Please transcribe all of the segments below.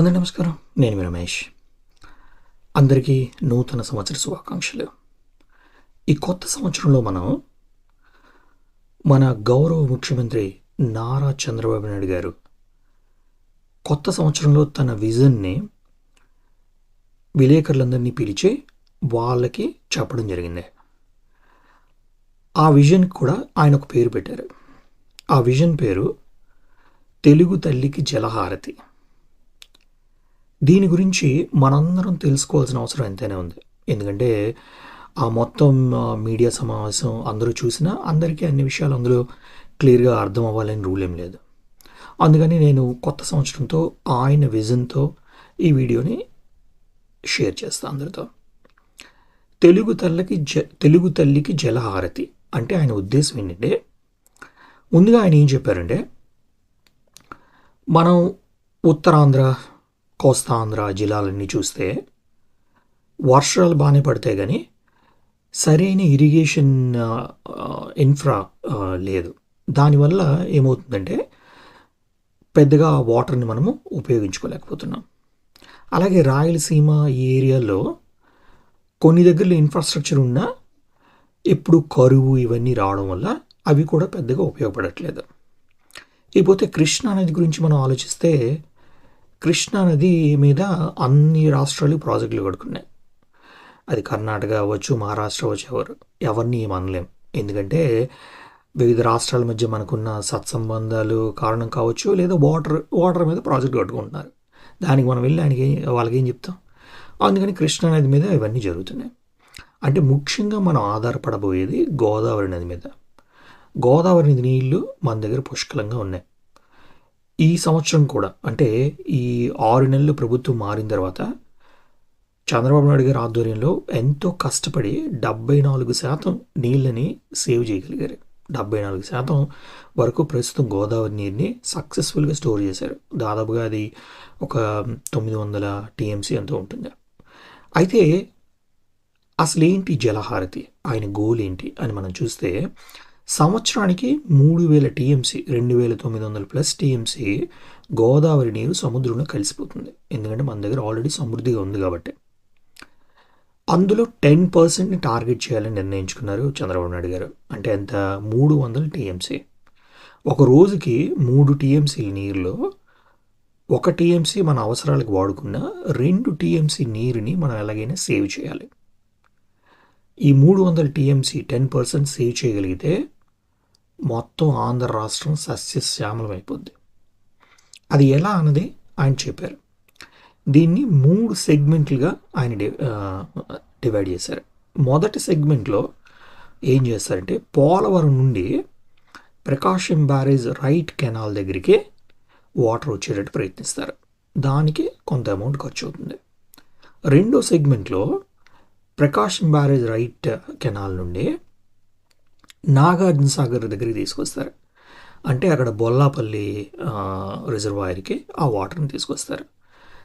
అందరి నమస్కారం. నేను మీ రమేష్. అందరికీ నూతన సంవత్సర శుభాకాంక్షలు. ఈ కొత్త సంవత్సరంలో మనం మన గౌరవ ముఖ్యమంత్రి నారా చంద్రబాబు నాయుడు గారు కొత్త సంవత్సరంలో తన విజన్ని విలేకరులందరినీ పిలిచి వాళ్ళకి చెప్పడం జరిగింది. ఆ విజన్ కూడా ఆయన ఒక పేరు పెట్టారు. ఆ విజన్ పేరు తెలుగు తల్లికి జలహారతి. దీని గురించి మనందరం తెలుసుకోవాల్సిన అవసరం ఎంతైనా ఉంది. ఎందుకంటే ఆ మొత్తం మీడియా సమావేశం అందరూ చూసినా అందరికీ అన్ని విషయాలు అందులో క్లియర్గా అర్థం అవ్వాలని రూల్ ఏం లేదు. అందుకని నేను కొత్త సంవత్సరంతో ఆయన విజన్తో ఈ వీడియోని షేర్ చేస్తాను అందరితో. తెలుగు తల్లికి జ తెలుగు తల్లికి జలహారతి అంటే ఆయన ఉద్దేశం ఏంటంటే ముందుగా ఆయన ఏం చెప్పారంటే మనం ఉత్తరాంధ్ర కోస్తాంధ్ర జిల్లాలన్నీ చూస్తే వర్షాలు బాగానే పడతాయి కానీ సరైన ఇరిగేషన్ ఇన్ఫ్రా లేదు. దానివల్ల ఏమవుతుందంటే పెద్దగా వాటర్ని మనము ఉపయోగించుకోలేకపోతున్నాం. అలాగే రాయలసీమ ఈ ఏరియాలో కొన్ని దగ్గరలో ఇన్ఫ్రాస్ట్రక్చర్ ఉన్నా ఎప్పుడు కరువు ఇవన్నీ రావడం వల్ల అవి కూడా పెద్దగా ఉపయోగపడట్లేదు. ఇకపోతే కృష్ణా నది గురించి మనం ఆలోచిస్తే కృష్ణా నది మీద అన్ని రాష్ట్రాలు ప్రాజెక్టులు కడుకున్నాయి. అది కర్ణాటక అవ్వచ్చు మహారాష్ట్ర అవ్వచ్చు ఎవరు ఎవరిని ఏం అనలేం ఎందుకంటే వివిధ రాష్ట్రాల మధ్య మనకున్న సత్సంబంధాలు కారణం కావచ్చు లేదా వాటర్ వాటర్ మీద ప్రాజెక్ట్ కట్టుకుంటున్నారు. దానికి మనం వెళ్ళి ఆయనకి ఏం- వాళ్ళకి ఏం చెప్తాం? అందుకని కృష్ణా నది మీద ఇవన్నీ జరుగుతున్నాయి. అంటే ముఖ్యంగా మనం ఆధారపడబోయేది గోదావరి నది మీద. గోదావరి నది నీళ్ళు మన దగ్గర పుష్కలంగా ఉన్నాయి. ఈ సంవత్సరం కూడా అంటే ఈ ఆరు నెలలు ప్రభుత్వం మారిన తర్వాత చంద్రబాబు నాయుడు గారి ఆధ్వర్యంలో ఎంతో కష్టపడి డెబ్బై నాలుగు శాతం నీళ్ళని సేవ్ చేయగలిగారు. డెబ్బై నాలుగు శాతం వరకు ప్రస్తుతం గోదావరి నీరుని సక్సెస్ఫుల్గా స్టోర్ చేశారు. దాదాపుగా అది ఒక తొమ్మిది వందల టీఎంసీ ఎంతో ఉంటుంది. అయితే అసలేంటి జలహారతి? ఆయన గోల్ ఏంటి అని మనం చూస్తే సంవత్సరానికి మూడు వేల టీఎంసీ రెండు వేల తొమ్మిది వందల ప్లస్ టీఎంసీ గోదావరి నీరు సముద్రంలో కలిసిపోతుంది. ఎందుకంటే మన దగ్గర ఆల్రెడీ సమృద్ధిగా ఉంది కాబట్టి. అందులో టెన్ పర్సెంట్ని టార్గెట్ చేయాలని నిర్ణయించుకున్నారు చంద్రబాబు నాయుడు గారు. అంటే ఎంత? మూడు వందల టీఎంసీ. ఒక రోజుకి మూడు టీఎంసీ నీరులో ఒక టీఎంసీ మన అవసరాలకు వాడుకున్న రెండు టీఎంసీ నీరుని మనం ఎలాగైనా సేవ్ చేయాలి. ఈ మూడు వందల టీఎంసీ టెన్ పర్సెంట్ సేవ్ చేయగలిగితే మొత్తం ఆంధ్ర రాష్ట్రం సస్యశ్యామలమైపోద్ది అది ఎలా అన్నది ఆయన చెప్పారు. దీన్ని మూడు సెగ్మెంట్లుగా ఆయన డి డివైడ్ చేశారు. మొదటి సెగ్మెంట్లో ఏం చేస్తారంటే పోలవరం నుండి ప్రకాశం బ్యారేజ్ రైట్ కెనాల్ దగ్గరికి వాటర్ వచ్చేటట్టు ప్రయత్నిస్తారు. దానికి కొంత అమౌంట్ ఖర్చు అవుతుంది. రెండో సెగ్మెంట్లో ప్రకాశం బ్యారేజ్ రైట్ కెనాల్ నుండి నాగార్జున సాగర్ దగ్గరికి తీసుకొస్తారు. అంటే అక్కడ బొల్లాపల్లి రిజర్వాయర్కి ఆ వాటర్ని తీసుకొస్తారు.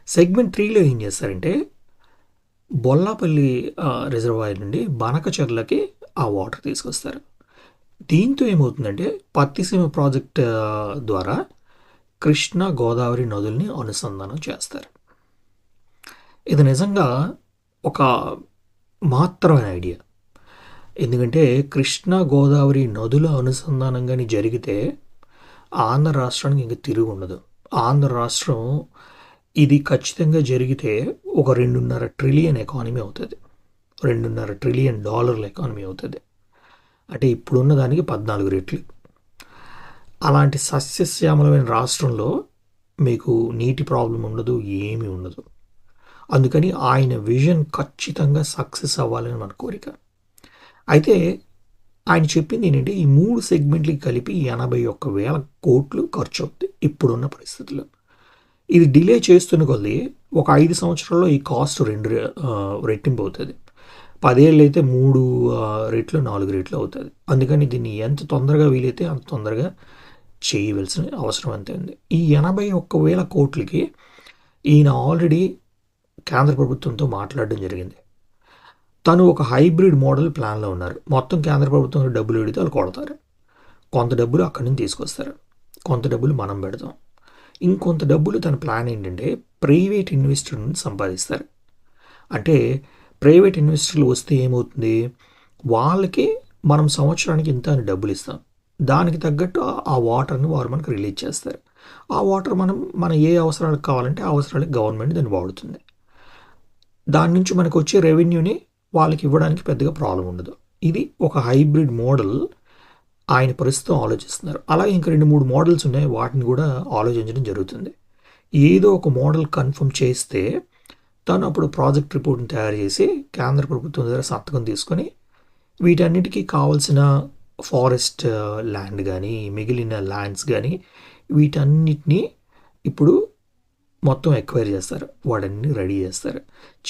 సెగ్మెంట్ త్రీలో ఏం చేస్తారంటే బొల్లాపల్లి రిజర్వాయర్ నుండి బనకచర్లకి ఆ వాటర్ తీసుకొస్తారు. దీంతో ఏమవుతుందంటే పత్తిసీమ ప్రాజెక్ట్ ద్వారా కృష్ణా గోదావరి నదుల్ని అనుసంధానం చేస్తారు. ఇది నిజంగా ఒక మాత్రమైన ఐడియా. ఎందుకంటే కృష్ణా గోదావరి నదుల అనుసంధానం కానీ జరిగితే ఆంధ్ర రాష్ట్రానికి ఇంకా తిరుగు ఉండదు. ఆంధ్ర రాష్ట్రం ఇది ఖచ్చితంగా జరిగితే ఒక రెండున్నర ట్రిలియన్ ఎకానమీ అవుతుంది. రెండున్నర ట్రిలియన్ డాలర్ల ఎకానమీ అవుతుంది. అంటే ఇప్పుడున్న దానికి పద్నాలుగు రెట్లు. అలాంటి సస్యశ్యామలమైన రాష్ట్రంలో మీకు నీటి ప్రాబ్లం ఉండదు ఏమీ ఉండదు. అందుకని ఆయన విజన్ ఖచ్చితంగా సక్సెస్ అవ్వాలని మన కోరిక. అయితే ఆయన చెప్పింది ఏంటంటే ఈ మూడు సెగ్మెంట్లకి కలిపి ఎనభై ఒక్క వేల కోట్లు ఖర్చు అవుతుంది ఇప్పుడున్న పరిస్థితుల్లో. ఇది డిలే చేస్తున్న కొద్దీ ఒక ఐదు సంవత్సరాల్లో ఈ కాస్ట్ రెండు రెట్టింపు అవుతుంది. పదేళ్ళు అయితే మూడు రేట్లు రెట్లు నాలుగు రెట్లు అవుతుంది. అందుకని దీన్ని ఎంత తొందరగా వీలైతే అంత తొందరగా చేయవలసిన అవసరం అంతే ఉంది. ఈ ఎనభై ఒక్క వేల కోట్లకి ఈయన ఆల్రెడీ కేంద్ర ప్రభుత్వంతో మాట్లాడడం జరిగింది. తను ఒక హైబ్రిడ్ మోడల్ ప్లాన్లో ఉన్నారు. మొత్తం కేంద్ర ప్రభుత్వం డబ్బులు పెడితే వాళ్ళు కొడతారు. కొంత డబ్బులు అక్కడి నుంచి తీసుకొస్తారు. కొంత డబ్బులు మనం పెడతాం. ఇంకొంత డబ్బులు తన ప్లాన్ ఏంటంటే ప్రైవేట్ ఇన్వెస్టర్ నుంచి సంపాదిస్తారు. అంటే ప్రైవేట్ ఇన్వెస్టర్లు వస్తే ఏమవుతుంది? వాళ్ళకి మనం సంవత్సరానికి ఇంత అని డబ్బులు ఇస్తాం. దానికి తగ్గట్టు ఆ- ఆ వాటర్ని వారు మనకు రిలీజ్ చేస్తారు. ఆ వాటర్ మనం మన ఏ అవసరాలకు కావాలంటే ఆ అవసరాలకు గవర్నమెంట్ దాన్ని వాడుతుంది. దాని నుంచి మనకు వచ్చే రెవెన్యూని వాళ్ళకి ఇవ్వడానికి పెద్దగా ప్రాబ్లం ఉండదు. ఇది ఒక హైబ్రిడ్ మోడల్ ఆయన ప్రస్తుతం ఆలోచిస్తున్నారు. అలాగే ఇంకా రెండు మూడు మోడల్స్ ఉన్నాయి. వాటిని కూడా ఆలోచించడం జరుగుతుంది. ఏదో ఒక మోడల్ కన్ఫర్మ్ చేస్తే తను అప్పుడు ప్రాజెక్ట్ రిపోర్ట్ని తయారు చేసి కేంద్ర ప్రభుత్వం దగ్గర సంతకం తీసుకొని వీటన్నిటికీ కావాల్సిన ఫారెస్ట్ ల్యాండ్ కానీ మిగిలిన ల్యాండ్స్ కానీ వీటన్నిటినీ ఇప్పుడు మొత్తం ఎక్వైర్ చేస్తారు. వాడన్ని రెడీ చేస్తారు.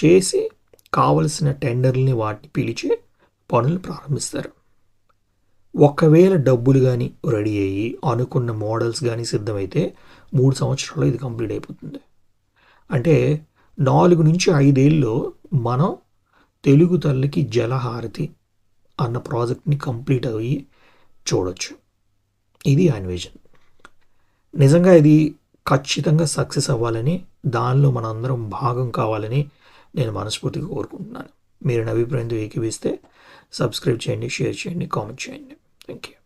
చేసి కావలసిన టెండర్లని వాటిని పిలిచి పనులు ప్రారంభిస్తారు. ఒకవేళ డబ్బులు కానీ రెడీ అయ్యి అనుకున్న మోడల్స్ కానీ సిద్ధమైతే మూడు సంవత్సరాల్లో ఇది కంప్లీట్ అయిపోతుంది. అంటే నాలుగు నుంచి ఐదేళ్ళు మనం తెలుగు తల్లికి జలహారతి అన్న ప్రాజెక్ట్ని కంప్లీట్ అయ్యి చూడొచ్చు. ఇది ఆయన విజన్ నిజంగా ఇది ఖచ్చితంగా సక్సెస్ అవ్వాలని దానిలో మనందరం భాగం కావాలని నేను మనస్ఫూర్తిగా కోరుకుంటున్నాను. మీరు నా అభిప్రాయంతో ఏకీవిస్తే సబ్స్క్రైబ్ చేయండి షేర్ చేయండి కామెంట్ చేయండి. Thank you